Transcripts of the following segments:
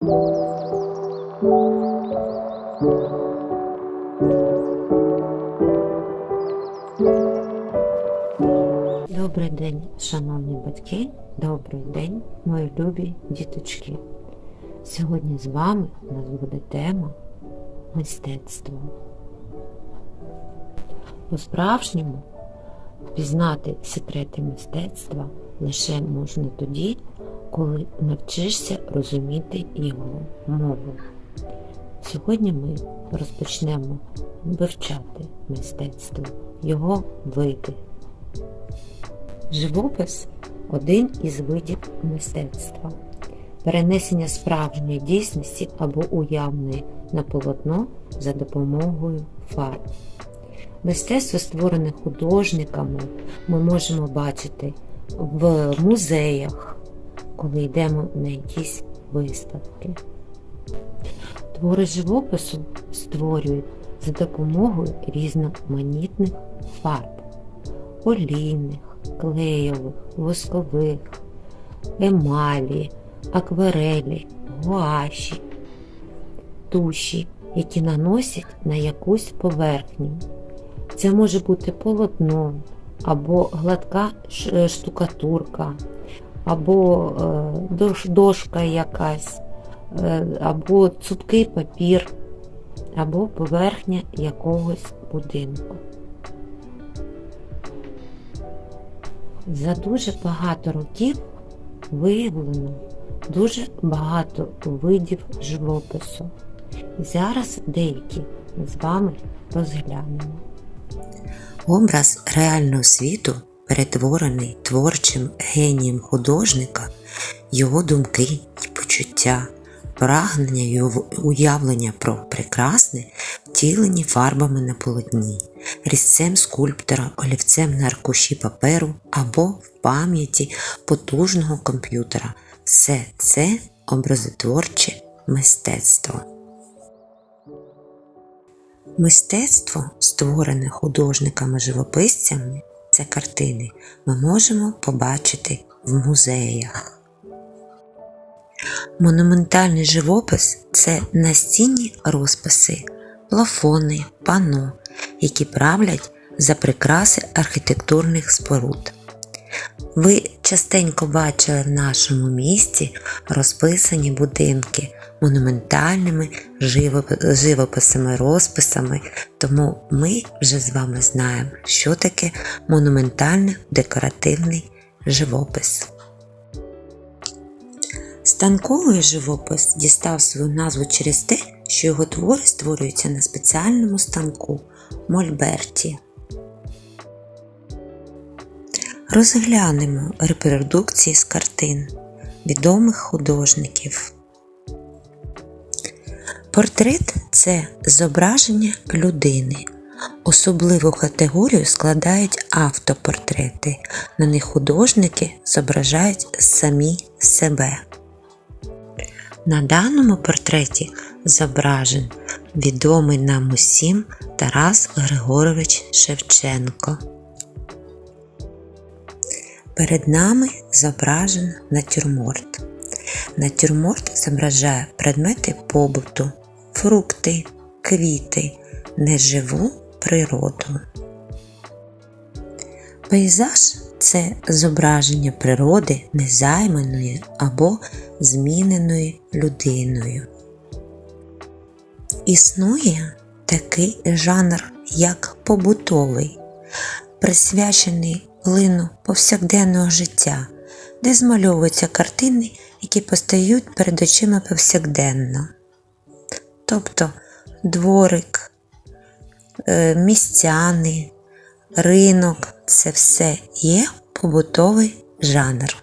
Добрий день, шановні батьки, добрий день, мої любі діточки. Сьогодні з вами у нас буде тема мистецтво. По-справжньому пізнати секрети мистецтва лише можна тоді, коли навчишся розуміти його мову. Сьогодні ми розпочнемо вивчати мистецтво, його види. Живопис один із видів мистецтва. Перенесення справжньої дійсності або уявної на полотно за допомогою фарб. Мистецтво, створене художниками, ми можемо бачити в музеях, коли йдемо на якісь виставки. Твори живопису створюють за допомогою різноманітних фарб, олійних, клейових, воскових, емалі, акварелі, гуаші, туші, які наносять на якусь поверхню. Це може бути полотно, або гладка штукатурка, або е, дошка якась, е, або цупкий папір, або поверхня якогось будинку. За дуже багато років виявлено дуже багато видів живопису. Зараз деякі з вами розглянемо. Образ реального світу, перетворений творчим генієм художника, його думки і почуття, прагнення й уявлення про прекрасне, втілені фарбами на полотні, різцем скульптора, олівцем на аркуші паперу або в пам'яті потужного комп'ютера. Все це образотворче мистецтво. Мистецтво, створене художниками-живописцями, це картини, ми можемо побачити в музеях. Монументальний живопис це настінні розписи, плафони, пано, які правлять за прикраси архітектурних споруд. Ви частенько бачили в нашому місті розписані будинки монументальними живописами, розписами, тому ми вже з вами знаємо, що таке монументальний декоративний живопис. Станковий живопис дістав свою назву через те, що його твори створюються на спеціальному станку Мольберті. Розглянемо репродукції з картин відомих художників. Портрет це зображення людини. Особливу категорію складають автопортрети. На них художники зображають самі себе. На даному портреті зображен відомий нам усім Тарас Григорович Шевченко. Перед нами зображен натюрморт. Натюрморт зображає предмети побуту, фрукти, квіти, неживу природу. Пейзаж це зображення природи незайманої або зміненої людиною. Існує такий жанр, як побутовий, присвячений плину повсякденного життя, де змальовуються картини, які постають перед очима повсякденно. Тобто дворик, е, містяни, ринок це все є побутовий жанр.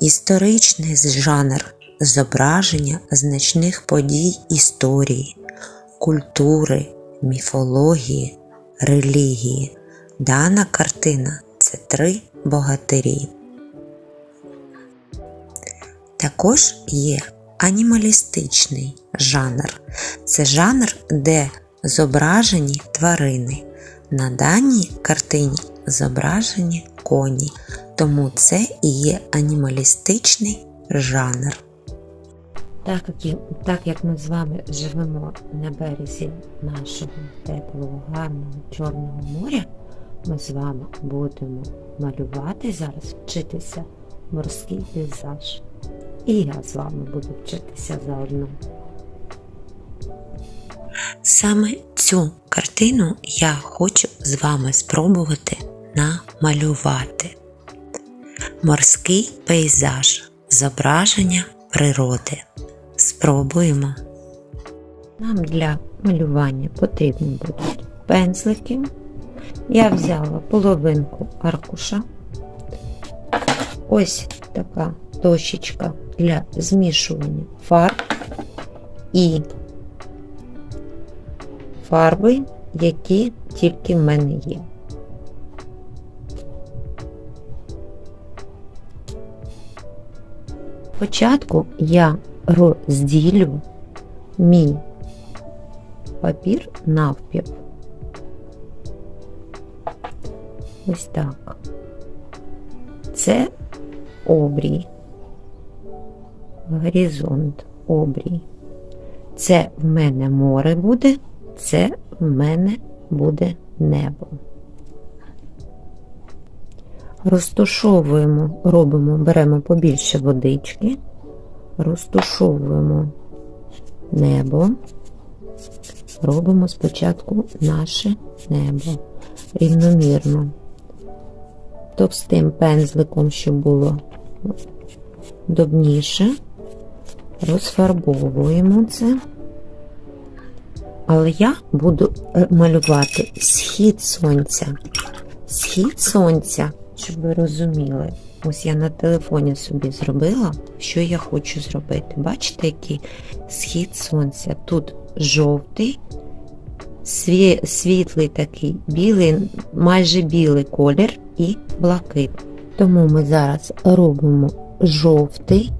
Історичний жанр зображення значних подій історії, культури, міфології, релігії. Дана картина це три богатирі. Також є анімалістичний жанр. Це жанр, де зображені тварини. На даній картині зображені коні, тому це і є анімалістичний жанр. Так як, так як ми з вами живемо на березі нашого теплого, гарного Чорного моря, ми з вами будемо малювати зараз, вчитися морський пейзаж. І я з вами буду вчитися заодно. Саме цю картину я хочу з вами спробувати намалювати. Морський пейзаж, зображення природи. Спробуємо. Нам для малювання потрібні будуть пензлики. Я взяла половинку аркуша. Ось така дощечка для змішування фарб і фарби, які тільки в мене є. Спочатку я розділю мій папір навпіл. Ось так. Це обрій. Горизонт обрій. Це в мене море буде, це в мене буде небо. Розтушовуємо, робимо, беремо побільше водички, розтушовуємо небо, робимо спочатку наше небо рівномірно. Товстим пензликом, щоб було добніше, розфарбовуємо це. Але я буду е, малювати схід сонця. Схід сонця, щоб ви розуміли. Ось я на телефоні собі зробила, що я хочу зробити. Бачите, який схід сонця? Тут жовтий, сві- світлий такий, білий, майже білий колір і блакитний. Тому ми зараз робимо жовтий,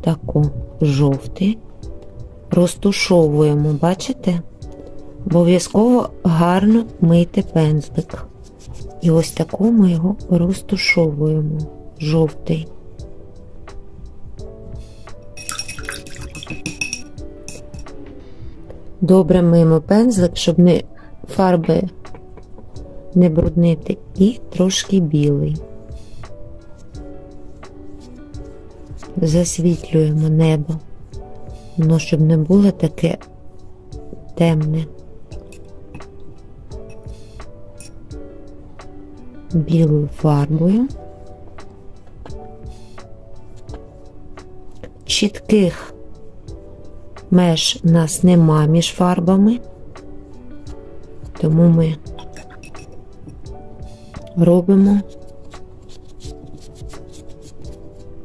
тако жовтий, розтушовуємо, бачите? Обов'язково гарно мийте пензлик. І ось таку ми його розтушовуємо. Жовтий. Добре миємо пензлик, щоб не фарби не бруднити, і трошки білий. Засвітлюємо небо, воно щоб не було таке темне. білою фарбою. Чітких меж нас нема між фарбами, тому ми робимо,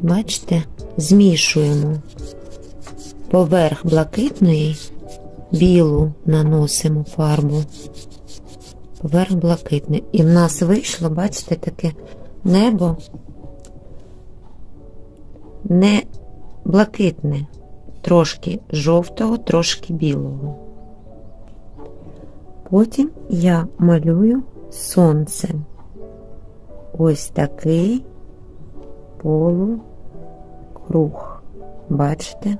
бачите, змішуємо поверх блакитної, білу наносимо фарбу поверх блакитний. І в нас вийшло, бачите, таке небо не блакитне, трошки жовтого, трошки білого. Потім я малюю сонце. Ось такий полукруг. Бачите?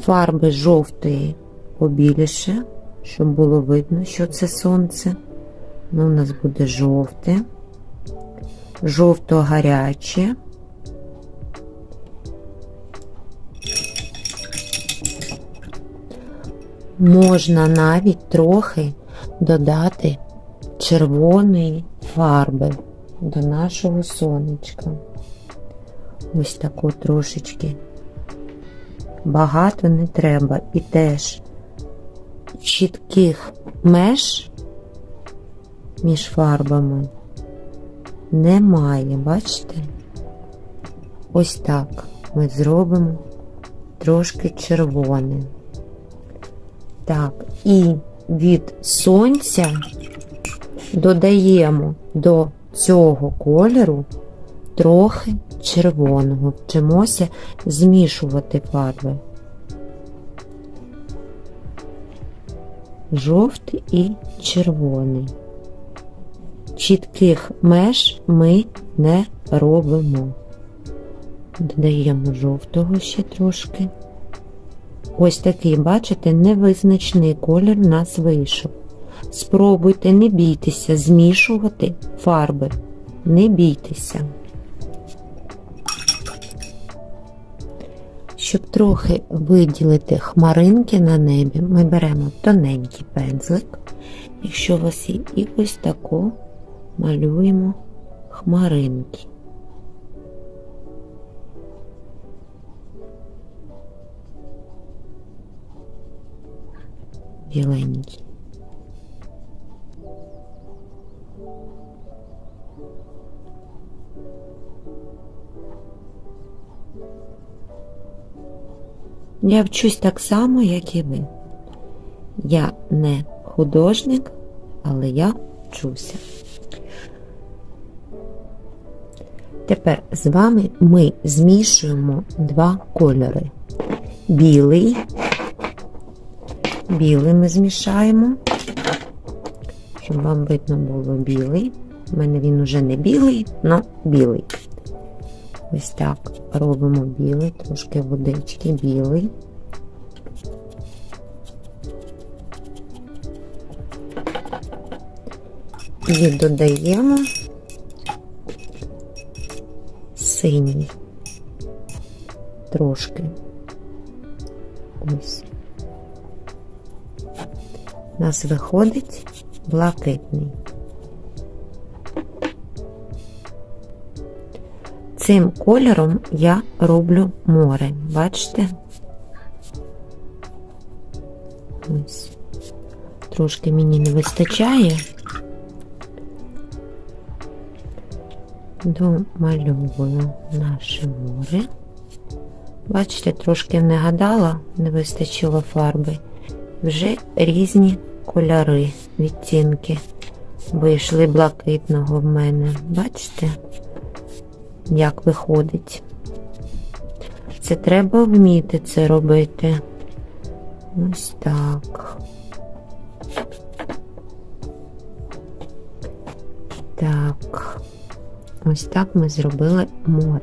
Фарби жовтої побільше, щоб було видно, що це сонце. Ну, у нас буде жовте, жовто-гаряче. Можна навіть трохи додати червоної фарби до нашого сонечка. Ось таку трошечки. Багато не треба і теж чітких меж між фарбами немає, бачите? Ось так ми зробимо трошки червоне. Так, і від сонця додаємо до цього кольору трохи червоного. Вчимося змішувати фарби. Жовтий і червоний. Чітких меж ми не робимо. Додаємо жовтого ще трошки. Ось такий, бачите, невизначний колір у нас вийшов. Спробуйте, не бійтеся змішувати фарби. Не бійтеся. Щоб трохи виділити хмаринки на небі, ми беремо тоненький пензлик. Якщо у вас є, і ось тако малюємо хмаринки. Біленькі. Я вчусь так само, як і ви. Я не художник, але я вчуся. Тепер з вами ми змішуємо два кольори. Білий. Білий ми змішаємо, щоб вам видно було білий. У мене він уже не білий, але білий. Ось так робимо білий, трошки водички, білий. І додаємо синій. Трошки. Ось. У нас виходить блакитний. Цим кольором я роблю море. Бачите? Ось. Трошки мені не вистачає. Домальовую наше море. Бачите, трошки не гадала, не вистачило фарби. Вже різні кольори, відтінки вийшли блакитного в мене. Бачите? Як виходить. Це треба вміти це робити. Ось так. Так, ось так ми зробили море.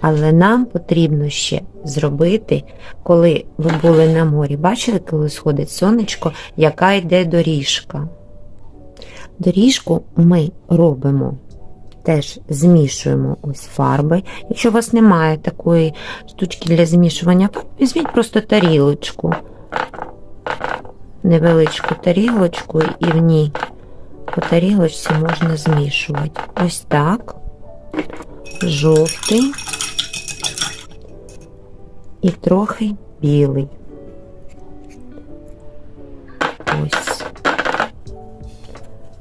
Але нам потрібно ще зробити, коли ви були на морі, бачили, коли сходить сонечко, яка йде доріжка. Доріжку ми робимо теж змішуємо ось фарби. Якщо у вас немає такої штучки для змішування візьміть просто тарілочку, невеличку тарілочку, і в ній по тарілочці можна змішувати. Ось так, жовтий і трохи білий. Ось.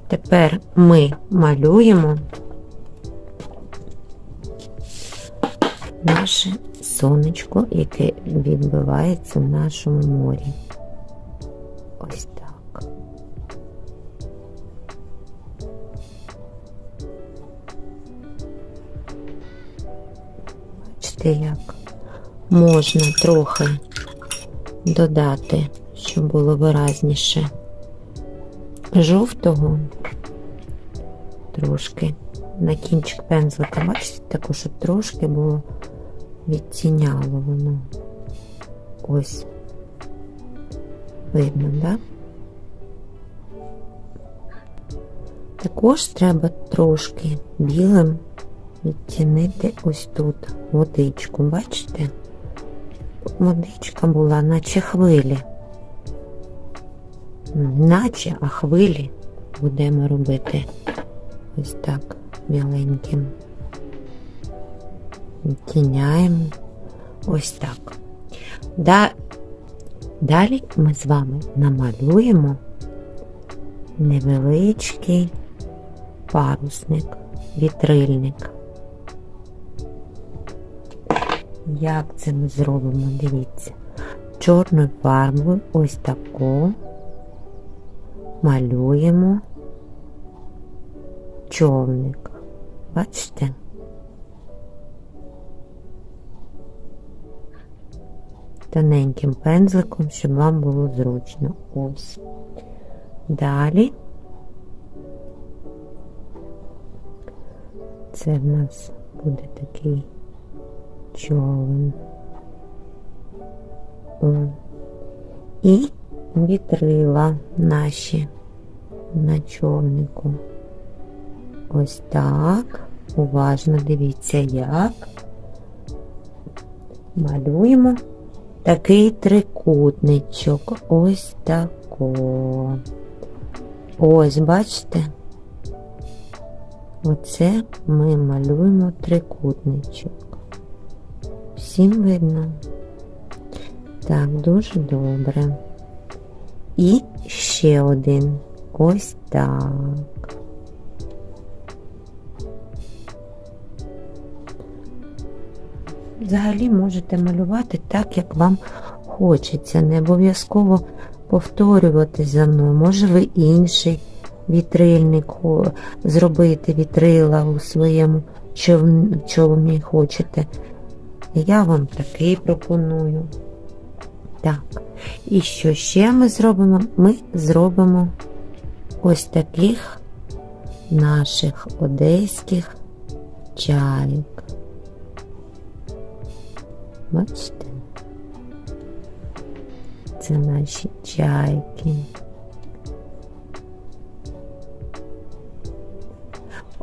Тепер ми малюємо наше сонечко, яке відбивається в нашому морі. Ось так. Бачите, як можна трохи додати, щоб було виразніше жовтого трошки на кінчик пензлика, бачите, також щоб трошки було відтіняло воно. Ось. Видно, да? Також треба трошки білим відтінити ось тут водичку, бачите? Водичка була, наче хвилі. Наче, а хвилі будемо робити ось так біленьким. Тіняємо ось так. Да, Далі ми з вами намалюємо невеличкий парусник, вітрильник. Як це ми зробимо? Дивіться, чорною фарбою ось таку малюємо човник. Бачите? Тоненьким пензликом, щоб вам було зручно. Ось. Далі це в нас буде такий човен. І вітрила наші на човнику. Ось так. Уважно дивіться, як. Малюємо такий трикутничок. Ось тако. Ось, бачите? Оце ми малюємо трикутничок. Всім видно. Так, дуже добре. І ще один. Ось так. Взагалі можете малювати так, як вам хочеться. Не обов'язково повторювати за мною. Може, ви інший вітрильник зробити вітрила у своєму човн- човні хочете. Я вам такий пропоную. Так. І що ще ми зробимо? Ми зробимо ось таких наших одеських чаїк. Бачите? Це наші чайки.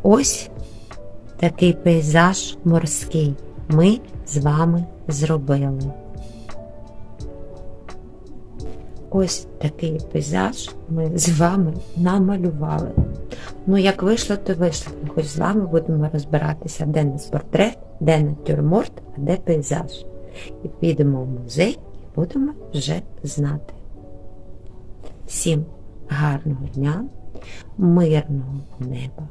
Ось такий пейзаж морський ми з вами зробили. Ось такий пейзаж ми з вами намалювали. Ну, як вийшло, то вийшло. Хоч з вами будемо розбиратися, де нас портрет, де натюрморт, а де пейзаж. І підемо в музей і будемо вже знати. Всім гарного дня, мирного неба.